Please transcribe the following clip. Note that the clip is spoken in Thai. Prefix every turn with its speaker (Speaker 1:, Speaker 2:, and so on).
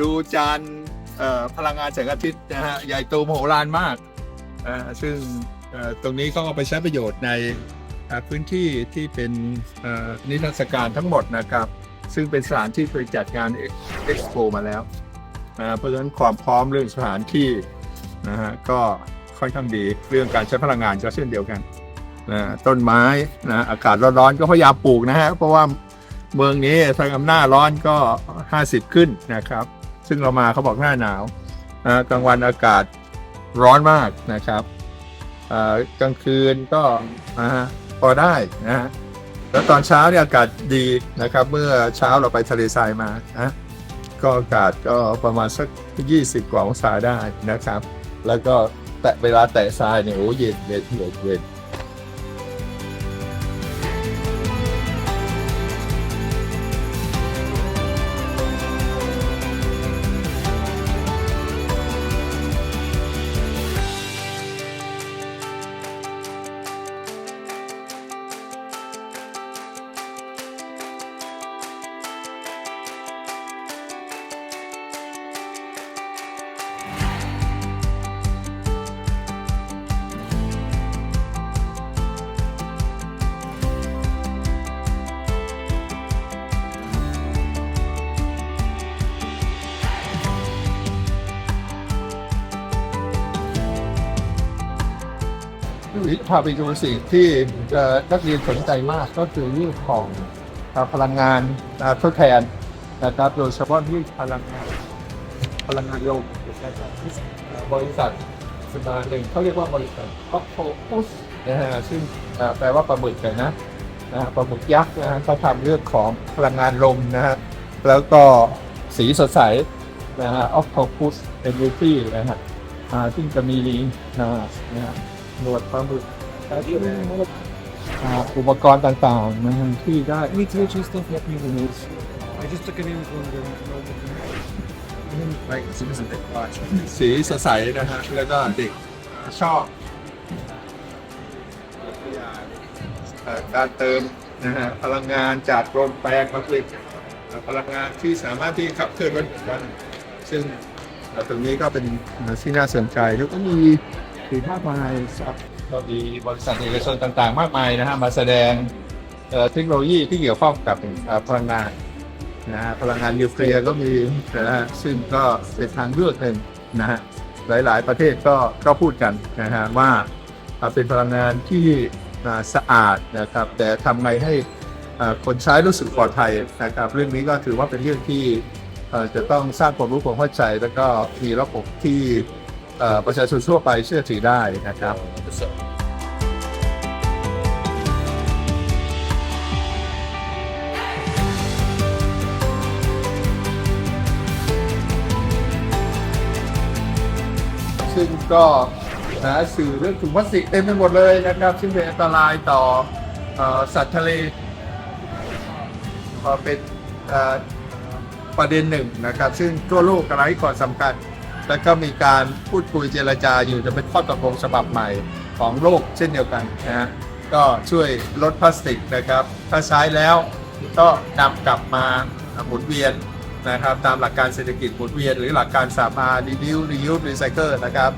Speaker 1: ดูจานพลังงานแสงอาทิตย์นะฮะใหญ่โตมโหฬารมาก ซึ่งตรงนี้ก็เอาไปใช้ประโยชน์ในพื้นที่ที่เป็นนิทรรศการทั้งหมดนะครับ ซึ่งเป็นสถานที่เคยจัดงานเอ็กซ์โปมาแล้ว เพราะฉะนั้นความพร้อมเรื่องสถานที่นะฮะก็ค่อนข้างดีเรื่องการใช้พลังงานก็เช่นเดียวกันนะต้นไม้นะอากาศร้อนๆก็พยายามปลูกนะฮะเพราะว่าเมืองนี้ทางอำนาจร้อนก็ 50 ขึ้นนะครับ ซึ่งเรามาเขาบอกหน้าหนาวนะกลางวันอากาศร้อนมากนะครับกลางคืนก็พอได้นะฮะแล้วตอนเช้าเนี่ยอากาศดีนะครับ เมื่อเช้าเราไปทะเลทรายมานะก็อากาศก็ประมาณสัก 20 กว่าองศาได้นะครับ แล้วก็แตะเวลาแตะทรายเนี่ยโอ้เย็นเย็นเย็นเย็น พาไปดูสิ่งที่นักเรียนสนใจมากก็คือเรื่องของพลังงานทดแทนนะครับโดยเฉพาะที่พลังงานพลังงานลมบบริษัทสตาร์หนึ่งเขาเรียกว่าบริษัทออฟโฟสนะฮะซึ่งแปลว่าปลาหมึกนะนะปลาหมึกยักษ์นะฮะเขาทำเรื่องของพลังงานลมนะฮะแล้วก็สีสดใสนะฮะออฟโฟสเอเนจีนะฮะซึ่งจะมีนะฮะนะฮะ หนวดปลาหมึกอ่าอุปกรณ์ต่างๆนะฮะที่ได้
Speaker 2: Any touching stuff like me with this? I just took it in with one of the normal
Speaker 1: Like, สีสดใสนะฮะแล้วก็เด็กชอบเอ่อการเติมนะฮะพลังงานจากลมแปลงมาผลิตพลังงานที่สามารถที่ขับเคลื่อนรถยนต์ซึ่งเอ่อตรงนี้ก็เป็นที่น่าสนใจแล้วก็มี สีมากมายครับก็มีบริษัทเอกชนต่างๆ มากมายนะฮะมาแสดงเทคโนโลยีที่เกี่ยวข้องกับพลังงานนะฮะพลังงานนิวเคลียร์ก็มีนะฮะซึ่งก็เป็นทางเลือกหนึ่งนะฮะหลายๆ ประเทศก็ก็พูดกันนะฮะว่าเป็นพลังงานที่สะอาดนะครับ แต่ทำไงให้คนใช้รู้สึกปลอดภัยนะครับ เรื่องนี้ก็ถือว่าเป็นเรื่องที่จะต้องสร้างความรู้ความเข้าใจ แล้วก็มีระบบที่ เอ่อประชาชนทั่วไปเชื่อถือได้นะครับ ซึ่งก็นะสื่อเรื่องถุงพลาสติกเต็มไปหมดเลยนะครับ ซึ่งเป็นอันตรายต่อเอ่อสัตว์ทะเลก็เป็นเอ่อประเด็นหนึ่งนะครับ ซึ่งทั่วโลกกำลังให้ความสำคัญ แล้วก็มีการพูดคุยเจรจาอยู่จะเป็นข้อตกลงฉบับใหม่ของโลกเช่นเดียวกันนะฮะก็ช่วยลดพลาสติกนะครับ ถ้าใช้แล้วก็นำกลับมาหมุนเวียนนะครับ ตามหลักการเศรษฐกิจหมุนเวียน หรือหลักการสามารถ reduce reuse recycle นะครับ